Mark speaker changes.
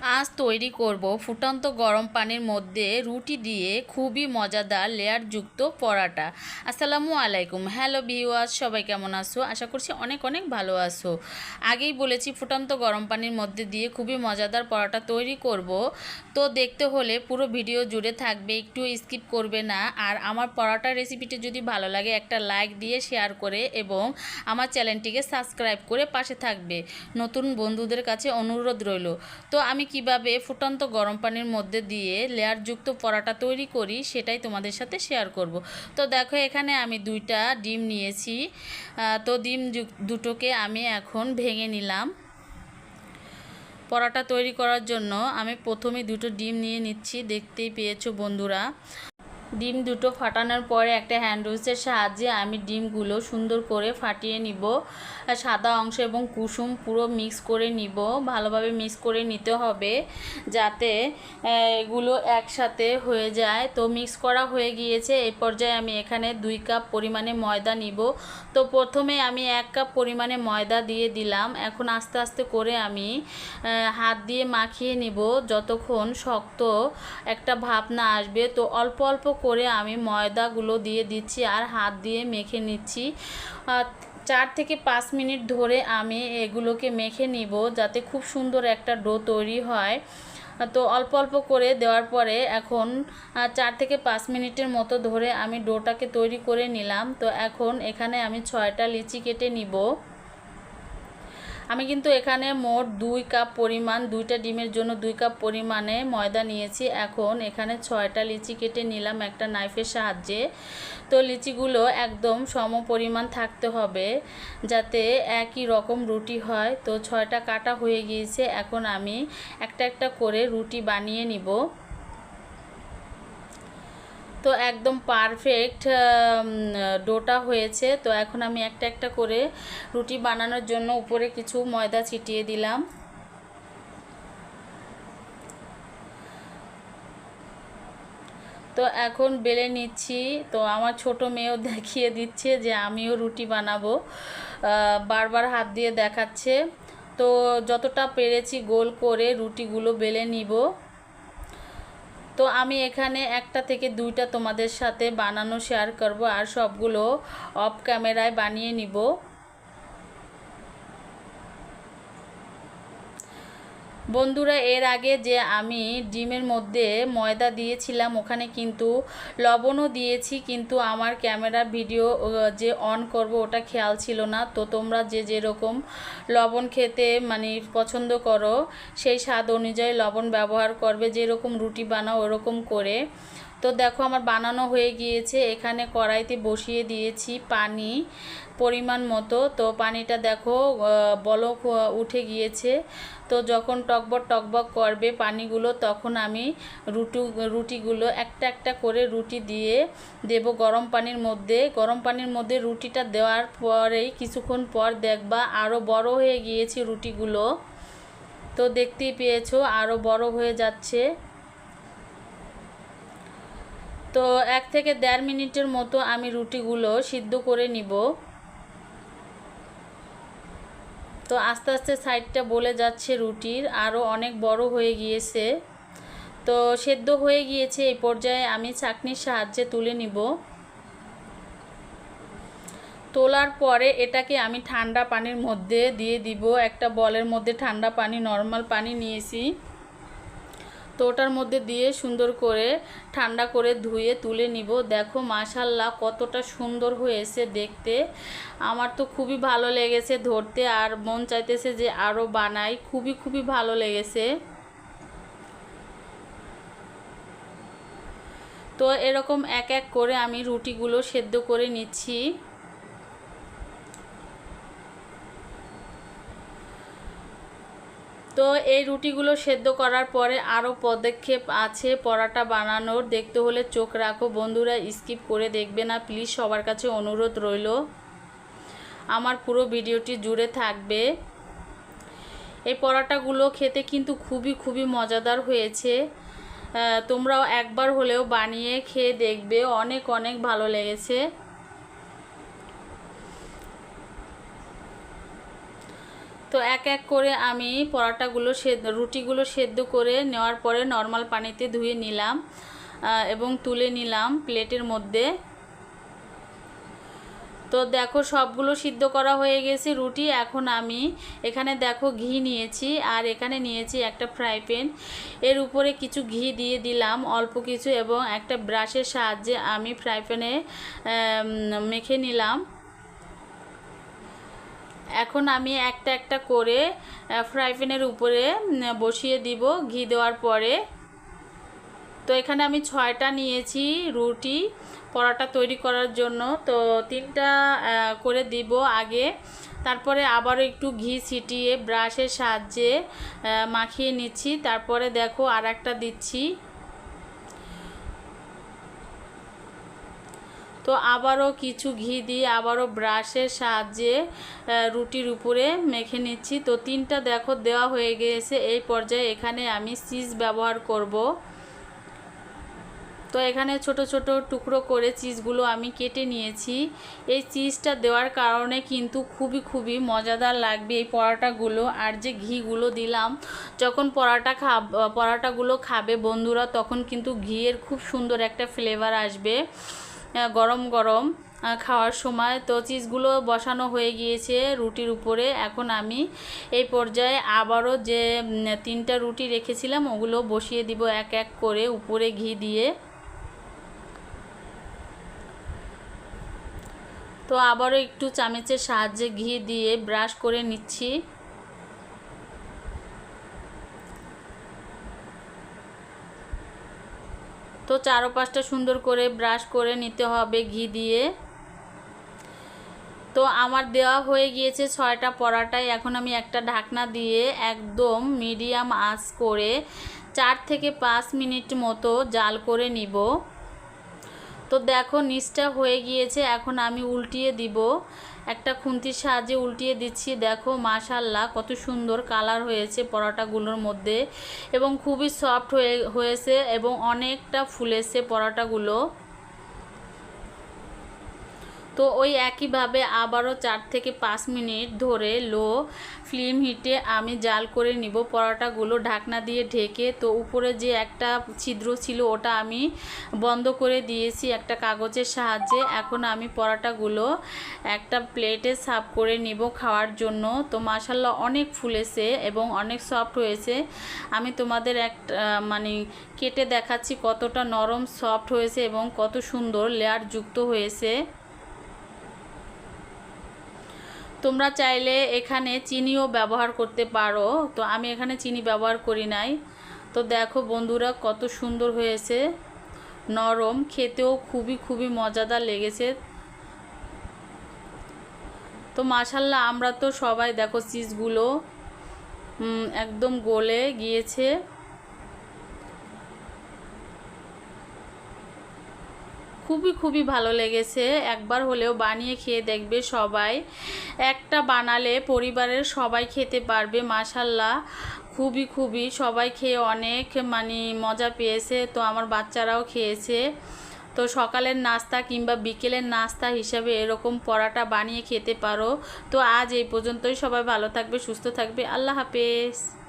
Speaker 1: আজ তৈরি করব ফুটন্ত গরম পানির মধ্যে রুটি দিয়ে খুবই মজাদার লেয়ারযুক্ত পরাটা। আসসালামু আলাইকুম। হ্যালো ভিউয়ার্স সবাই কেমন আছো? আশা করছি অনেক অনেক ভালো আছো। আগেই বলেছি ফুটন্ত গরম পানির মধ্যে দিয়ে খুবই মজাদার পরাটা তৈরি করব। তো দেখতে হলে পুরো ভিডিও জুড়ে থাকবে, একটু স্কিপ করবে না। আর আমার পরাটা রেসিপিটি যদি ভালো লাগে, একটা লাইক দিয়ে শেয়ার করে এবং আমার চ্যানেলটিকে সাবস্ক্রাইব করে পাশে থাকবে। নতুন বন্ধুদের কাছে অনুরোধ রইল। তো আমি কীভাবে ফুটন্ত গরম পানির মধ্যে দিয়ে লেয়ারযুক্ত পরাটা তৈরি করি সেটাই তোমাদের সাথে শেয়ার করব। তো দেখো, এখানে আমি দুইটা ডিম নিয়েছি। তো ডিম দুটোকে আমি এখন ভেঙে নিলাম। পরাটা তৈরি করার জন্য আমি প্রথমে দুটো ডিম নিয়ে নিচ্ছি। দেখতেই পেয়েছ বন্ধুরা। ডিম দুটো ফাটানোর পরে একটা হ্যান্ড উইচের সাহায্যে আমি ডিমগুলো সুন্দর করে ফাটিয়ে নিব। সাদা অংশ এবং কুসুম পুরো মিক্স করে নিব। ভালোভাবে মিক্স করে নিতে হবে যাতে এগুলো একসাথে হয়ে যায়। তো মিক্স করা হয়ে গিয়েছে। এই পর্যায়ে আমি এখানে দুই কাপ পরিমাণে ময়দা নিব। তো প্রথমে আমি এক কাপ পরিমাণে ময়দা দিয়ে দিলাম। এখন আস্তে আস্তে করে আমি হাত দিয়ে মাখিয়ে নিব। যতক্ষণ শক্ত একটা ভাব না আসবে। তো অল্প অল্প করে আমি ময়দাগুলো দিয়ে দিচ্ছি আর হাত দিয়ে মেখে নিচ্ছি। চার থেকে পাঁচ মিনিট ধরে আমি এগুলোকে মেখে নিব যাতে খুব সুন্দর একটা ডো তৈরি হয়। তো অল্প অল্প করে দেওয়ার পরে এখন চার থেকে পাঁচ মিনিটের মতো ধরে আমি ডোটাকে তৈরি করে নিলাম। তো এখন এখানে আমি ছয়টা লিচি কেটে নিব। আমি কিন্তু এখানে মোট দুই কাপ পরিমাণ, দুইটা ডিমের জন্য দুই কাপ পরিমাণে ময়দা নিয়েছি। এখন এখানে ছয়টা লিচি কেটে নিলাম একটা নাইফের সাহায্যে। তো লিচিগুলো একদম সম পরিমাণ থাকতে হবে যাতে একই রকম রুটি হয়। তো ছয়টা কাটা হয়ে গিয়েছে। এখন আমি একটা একটা করে রুটি বানিয়ে নিব। তো একদম পারফেক্ট ডোটা হয়েছে। তো এখন আমি একটা একটা করে রুটি বানানোর জন্য উপরে কিছু ময়দা ছিটিয়ে দিলাম। তো এখন বেলে নিচ্ছি। তো আমার ছোট মেয়েও দেখিয়ে দিচ্ছে যে আমিও রুটি বানাবো। বারবার হাত দিয়ে দেখাচ্ছে। তো যতটা পেরেছি গোল করে রুটিগুলো বেলে নিব। তো আমি এখানে একটা থেকে দুইটা তোমাদের সাথে বানানো শেয়ার করব আর সবগুলো অফ ক্যামেরায় বানিয়ে নিব। বন্ধুরা, এর আগে যে আমি ডিমের মধ্যে ময়দা দিয়েছিলাম, ওখানে কিন্তু লবণও দিয়েছি, কিন্তু আমার ক্যামেরা ভিডিও যে অন করব, ওটা খেয়াল ছিল না। তো তোমরা যে যেরকম লবণ খেতে মানে পছন্দ করো, সেই স্বাদ অনুযায়ী লবণ ব্যবহার করবে, যেরকম রুটি বানাও, ওরকম করে। তো দেখো আমার বানানো হয়ে গিয়েছে। এখানে কড়াইতে বসিয়ে দিয়েছি পানি পরিমাণ মতো। তো পানিটা দেখো বলক উঠে গিয়েছে। তো যখন টকবক টকবক করবে পানিগুলো, তখন আমি রুটু, রুটিগুলো একটা একটা করে রুটি দিয়ে দেব গরম পানির মধ্যে। গরম পানির মধ্যে রুটিটা দেওয়ার পরেই কিছুক্ষণ পর দেখবা আরও বড় হয়ে গিয়েছে রুটিগুলো। তো দেখতেই পেয়েছ আরও বড় হয়ে যাচ্ছে। তো এক থেকে দেড় মিনিটের মতো আমি রুটিগুলো সিদ্ধ করে নিব। তো আস্তে আস্তে সাইডটা বলে যাচ্ছে রুটির আরও অনেক বড় হয়ে গিয়েছে। তো সেদ্ধ হয়ে গিয়েছে, এই পর্যায়ে আমি চাকনির সাহায্যে তুলে নিব। তোলার পরে এটাকে আমি ঠান্ডা পানির মধ্যে দিয়ে দিব, একটা বলের মধ্যে ঠান্ডা পানি, নর্মাল পানি নিয়েছি। তো ওটার মধ্যে দিয়ে সুন্দর করে ঠান্ডা করে ধুয়ে তুলে নিব। দেখো মাশাল্লাহ কতটা সুন্দর হয়েছে দেখতে। আমার তো খুবই ভালো লেগেছে ধরতে আর মন চাইতেছে যে আরও বানাই। খুবই খুবই ভালো লেগেছে। তো এরকম এক এক করে আমি রুটিগুলো সেদ্ধ করে নিচ্ছি। তো এই রুটিগুলো সেদ্ধ করার পরে আরও পদক্ষেপ আছে পরাটা বানানোর। দেখতে হলে চোখ রাখো। বন্ধুরা, স্কিপ করে দেখবে না। প্লিজ সবার কাছে অনুরোধ রইল। আমার পুরো ভিডিওটি জুড়ে থাকবে। এই পরাটাগুলো খেতে কিন্তু খুবই খুবই মজাদার হয়েছে। তোমরাও একবার হলেও বানিয়ে খেয়ে দেখবে। অনেক অনেক ভালো লেগেছে। তো এক এক করে আমি পরোটাগুলো সেদ্ধ, রুটিগুলো সেদ্ধ করে নেওয়ার পরে নর্মাল পানিতে ধুয়ে নিলাম এবং তুলে নিলাম প্লেটের মধ্যে। তো দেখো সবগুলো সিদ্ধ করা হয়ে গেছে রুটি। এখন আমি এখানে দেখো ঘি নিয়েছি আর এখানে নিয়েছি একটা ফ্রাই প্যান এর উপরে কিছু ঘি দিয়ে দিলাম অল্প কিছু এবং একটা ব্রাশের সাহায্যে আমি ফ্রাই প্যানে মেখে নিলাম। এখন আমি একটা একটা করে ফ্রাই প্যানের উপরে বসিয়ে দিব ঘি দেওয়ার পরে। তো এখানে আমি ছয়টা নিয়েছি রুটি, পরোটা তৈরি করার জন্য। তো তিনটা করে দিব আগে। তারপরে আবারও একটু ঘি ছিটিয়ে, ব্রাশের সাহায্যে মাখিয়ে নিচ্ছি। তারপরে দেখো আর একটা দিচ্ছি। তো আবারও কিছু ঘি দিয়ে আবারও ব্রাশের সাহায্যে রুটির উপরে মেখে নিচ্ছি। তো তিনটা দেখো দেওয়া হয়ে গিয়েছে। এই পর্যায়ে এখানে আমি চিজ ব্যবহার করব। তো এখানে ছোট ছোট টুকরো করে চিজগুলো আমি কেটে নিয়েছি। এই চিজটা দেওয়ার কারণে কিন্তু খুবই খুবই মজাদার লাগবে এই পরোটাগুলো। আর যে ঘিগুলো দিলাম, যখন পরোটা খাব, পরোটাগুলো খাবে বন্ধুরা, তখন কিন্তু ঘিয়ের খুব সুন্দর একটা ফ্লেভার আসবে। গরম গরম খাওয়ার সময়। তো চিজগুলো বসানো হয়ে গিয়েছে রুটির উপরে। এখন আমি এই পর্যায়ে আবারও যে তিনটা রুটি রেখেছিলাম, ওগুলো বসিয়ে দিব এক এক করে উপরে ঘি দিয়ে। তো আবারও একটু চামচের সাহায্যে ঘি দিয়ে ব্রাশ করে নিচ্ছি। তো চারো পাঁচটা সুন্দর করে ব্রাশ করে নিতে হবে ঘি দিয়ে। তো আমার দেওয়া হয়ে গিয়েছে ছয়টা পরাটায় এখন আমি একটা ঢাকনা দিয়ে একদম মিডিয়াম আঁচ করে চার থেকে পাঁচ মিনিট মতো জাল করে নিব। তো দেখো, নিচটা হয়ে গিয়েছে, এখন আমি উল্টিয়ে দিব। একটা খুন্তির সাহায্যে উল্টিয়ে দিচ্ছি। দেখো মাশাল্লাহ কত সুন্দর কালার হয়েছে পরোটাগুলোর মধ্যে এবং খুবই সফট হয়ে, হয়েছে এবং অনেকটা ফুলেছে পরোটাগুলো। তো ওই একইভাবে আবারও চার থেকে পাঁচ মিনিট ধরে লো ফ্লেম হিটে আমি জাল করে নিব। পরোটাগুলো ঢাকনা দিয়ে ঢেকে তো উপরে যে একটা ছিদ্র ছিল ওটা আমি বন্ধ করে দিয়েছি একটা কাগজের সাহায্যে। এখন আমি পরোটাগুলো একটা প্লেটে সার্ভ করে নিব খাওয়ার জন্য। তো মাসাল্লাহ অনেক ফুলেছে এবং অনেক সফট হয়েছে। আমি তোমাদের একটা মানে কেটে দেখাচ্ছি কতটা নরম সফট হয়েছে এবং কত সুন্দর লেয়ার যুক্ত হয়েছে। তোমরা চাইলে এখানে চিনিও ব্যবহার করতে পারো। তো আমি এখানে চিনি ব্যবহার করি নাই। তো দেখো বন্ধুরা কত সুন্দর হয়েছে। নরম, খেতেও খুবই খুবই মজাদার লেগেছে। তো মাশাল্লাহ আমরা তো সবাই দেখো চিজগুলো একদম গলে গিয়েছে। খুবই খুবই ভালো লেগেছে। একবার হলেও বানিয়ে খেয়ে দেখবে সবাই। একটা বানালে পরিবারের সবাই খেতে পারবে, মাশাল্লাহ। খুবই খুবই সবাই খেয়ে অনেক মানে মজা পেয়েছে। তো আমার বাচ্চারাও খেয়েছে। তো সকালের নাস্তা কিংবা বিকেলের নাস্তা হিসাবে এরকম পরাটা বানিয়ে খেতে পারো। তো আজ এই পর্যন্তই। সবাই ভালো থাকবে, সুস্থ থাকবে। আল্লাহ হাফেজ।